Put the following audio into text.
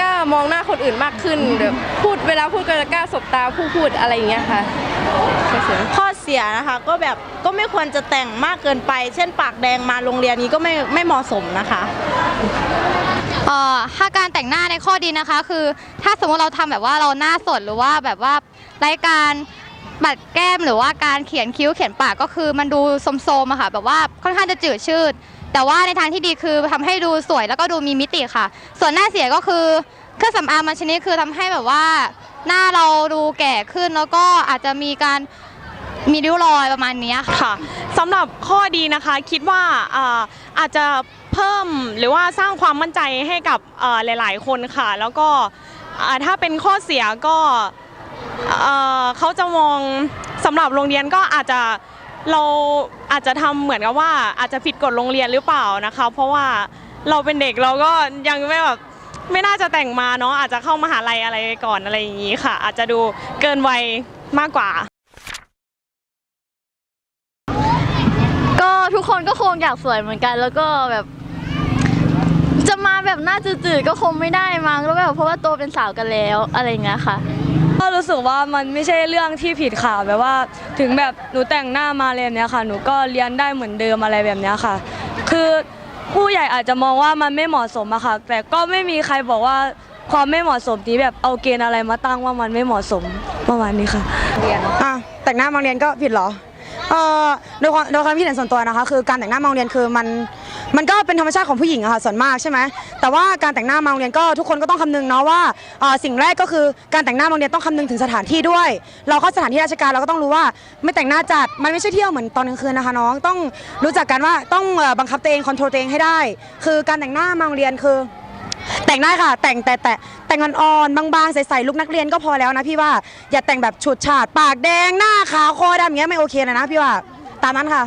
กล้ามองหน้าคนอื่นมากขึ้นแบบพูดเวลาพูดก็จะกล้าสบตาผู้พูดอะไรอย่างเงี้ยค่ะเฉยๆข้อเสียนะคะก็แบบก็ไม่ควรจะแต่งมากเกินไป เช่นปากแดงมาโรงเรียนนี้ก็ไม่ไม่เหมาะสมนะคะเอ่อถ้าการแต่งหน้าในข้อดีนะคะ คือ ถ้าสมมติเราทำแบบว่าเราหน้าสดหรือว่าแบบว่าไร้การบัดแก้มหรือว่าการเขียนคิ้วเขียนปากก็คือมันดูโสมๆอะค่ะแบบว่าค่อนข้างจะจืดชืด แต่ว่าในทางที่ดีคือทำให้ดูสวยแล้วก็ดูมีมิติค่ะ ส่วนหน้าเสียก็คือเครื่องสำอางมันชนิดคือทำให้แบบว่า หน้าเราดูแก่ขึ้นแล้วก็อาจจะมีการมีริ้วรอยประมาณเนี้ยค่ะ ค่ะสำหรับข้อดีนะคะคิดว่าอ่าอาจจะเพิ่มหรือว่าสร้างความมั่นใจให้กับเอ่อหลาย ๆ คนค่ะ แล้วก็อ่าถ้าเป็นข้อเสียก็เอ่อเขาจะมองสำหรับโรงเรียนก็อาจจะ เราอาจจะทำเหมือนกับว่าอาจจะผิดกฎโรงเรียนหรือเปล่านะคะ เพราะว่าเราเป็นเด็กเราก็ยังไม่แบบไม่น่าจะแต่งมาเนาะอาจจะเข้ามหาลัยอะไรก่อนอะไรอย่างนี้ค่ะ อาจจะดูเกินวัยมากกว่า ก็ทุกคนก็คงอยากสวยเหมือนกัน แล้วก็แบบ แบบหน้าจืดๆก็คงไม่ได้มั้งแล้วแบบเพราะว่าโตเป็นสาวกันแล้วอะไรอย่างเงี้ยค่ะก็รู้สึกว่ามันไม่ใช่เรื่องที่ผิดค่ะแบบว่าถึงแบบหนูแต่งหน้ามาเรียนเนี้ยค่ะ หนูก็เรียนได้เหมือนเดิมอะไรแบบเนี้ยค่ะ คือผู้ใหญ่อาจจะมองว่ามันไม่เหมาะสมอะค่ะ แต่ก็ไม่มีใครบอกว่าความไม่เหมาะสมนี้แบบเอาเกณฑ์อะไรมาตั้งว่ามันไม่เหมาะสมประมาณนี้ค่ะอะแต่งหน้ามาโรงเรียนก็ผิดเหรอ เอ่อโดยความโดยความคิดเห็นส่วนตัวนะคะ คือการแต่งหน้ามาโรงเรียนคือมันมันก็เป็นธรรมชาติของผู้หญิงอะค่ะส่วนมากใช่ไหมแต่ว่าการแต่งหน้ามาโรงเรียนก็ทุกคนก็ต้องคำนึงเนาะว่าเอ่อสิ่งแรกก็คือการแต่งหน้ามาโรงเรียนต้องคำนึงถึงสถานที่ด้วย เราเข้าสถานที่ราชการเราก็ต้องรู้ว่าไม่แต่งหน้าจัดมันไม่ใช่เที่ยวเหมือนตอนกลางคืนนะคะน้องต้องรู้จักกันว่าต้องเอ่อบังคับตัวเองคอนโทรลตัวเองให้ได้ คือการแต่งหน้ามาโรงเรียนคือ แต่งได้ค่ะ แต่งแต่แต่แต่งอ่อนๆบางๆใสๆลูกนักเรียนก็พอแล้วนะพี่ว่าอย่าแต่งแบบฉุดฉาดปากแดงหน้าขาวคอดำอย่างเงี้ยไม่โอเคเลยนะพี่ว่าตามนั้นค่ะ